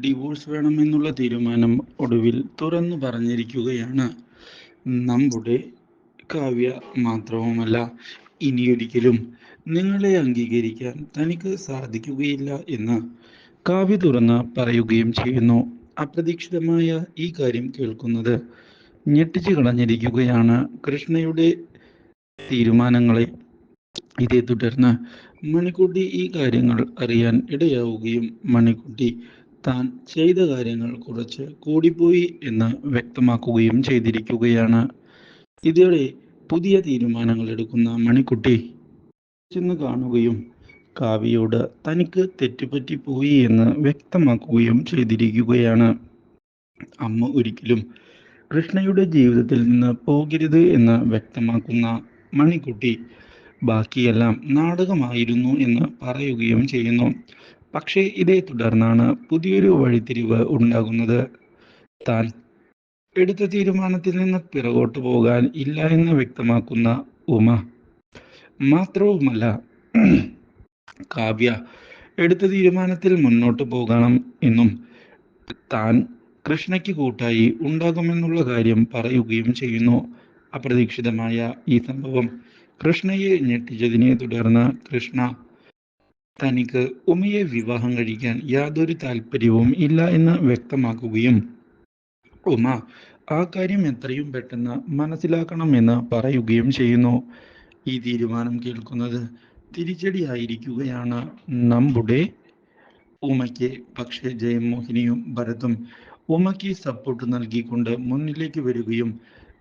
Divorce വേണമെന്നുള്ള തീരുമാനം ഒടുവിൽ തുറന്നു പറഞ്ഞിരിക്കുകയാണ്. നമ്മുടെ കാവ്യ മാത്രവുമല്ല ഇനിയൊരിക്കലും നിങ്ങളെ അംഗീകരിക്കാൻ തനിക്ക് സാധിക്കുകയില്ല എന്ന് കാവ്യ തുറന്ന് പറയുകയും ചെയ്യുന്നു. അപ്രതീക്ഷിതമായ ഈ കാര്യം കേൾക്കുന്നത് ഞെട്ടിച്ചു കളഞ്ഞിരിക്കുകയാണ്. കൃഷ്ണയുടെ തീരുമാനങ്ങളെ ഇതേ തുടർന്ന് മണിക്കുട്ടി ഈ കാര്യങ്ങൾ അറിയാൻ ഇടയാവുകയും മണിക്കുട്ടി താൻ ചെയ്ത കാര്യങ്ങൾ കുറച്ച് കൂടിപ്പോയി എന്ന് വ്യക്തമാക്കുകയും ചെയ്തിരിക്കുകയാണ്. ഇതോടെ പുതിയ തീരുമാനങ്ങൾ എടുക്കുന്ന മണിക്കുട്ടി ചെന്ന് കാണുകയും കാവ്യയോട് തനിക്ക് തെറ്റുപറ്റി പോയി എന്ന് വ്യക്തമാക്കുകയും ചെയ്തിരിക്കുകയാണ്. അമ്മ ഒരിക്കലും കൃഷ്ണയുടെ ജീവിതത്തിൽ നിന്ന് പോകരുത് എന്ന് വ്യക്തമാക്കുന്ന മണിക്കുട്ടി ബാക്കിയെല്ലാം നാടകമായിരുന്നു എന്ന് പറയുകയും ചെയ്യുന്നു. പക്ഷേ ഇതേ തുടർന്നാണ് പുതിയൊരു വഴിത്തിരിവ് ഉണ്ടാകുന്നത്. താൻ എടുത്ത തീരുമാനത്തിൽ നിന്ന് പിറകോട്ട് പോകാൻ ഇല്ല എന്ന് വ്യക്തമാക്കുന്ന ഉമ. മാത്രവുമല്ല കാവ്യ എടുത്ത തീരുമാനത്തിൽ മുന്നോട്ട് പോകണം എന്നും താൻ കൃഷ്ണയ്ക്ക് കൂട്ടായി ഉണ്ടാകുമെന്നുള്ള കാര്യം പറയുകയും ചെയ്യുന്നു. അപ്രതീക്ഷിതമായ ഈ സംഭവം കൃഷ്ണയെ ഞെട്ടിച്ചതിനെ തുടർന്ന് കൃഷ്ണ തനിക്ക് ഉമയെ വിവാഹം കഴിക്കാൻ യാതൊരു താല്പര്യവും ഇല്ല എന്ന് വ്യക്തമാക്കുകയും ഉമ ആ കാര്യം എത്രയും പെട്ടെന്ന് മനസ്സിലാക്കണമെന്ന് പറയുകയും ചെയ്യുന്നു. ഈ തീരുമാനം കേൾക്കുന്നത് തിരിച്ചടിയായിരിക്കുകയാണ് നമ്മുടെ ഉമയ്ക്ക്. പക്ഷേ ജയമോഹിനിയും ഭരതും ഉമയ്ക്ക് സപ്പോർട്ട് നൽകിക്കൊണ്ട് മുന്നിലേക്ക് വരികയും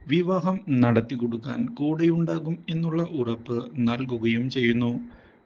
വിവാഹം നടത്തി കൊടുക്കാൻ കൂടെയുണ്ടാകും എന്നുള്ള ഉറപ്പ് നൽകുകയും ചെയ്യുന്നു.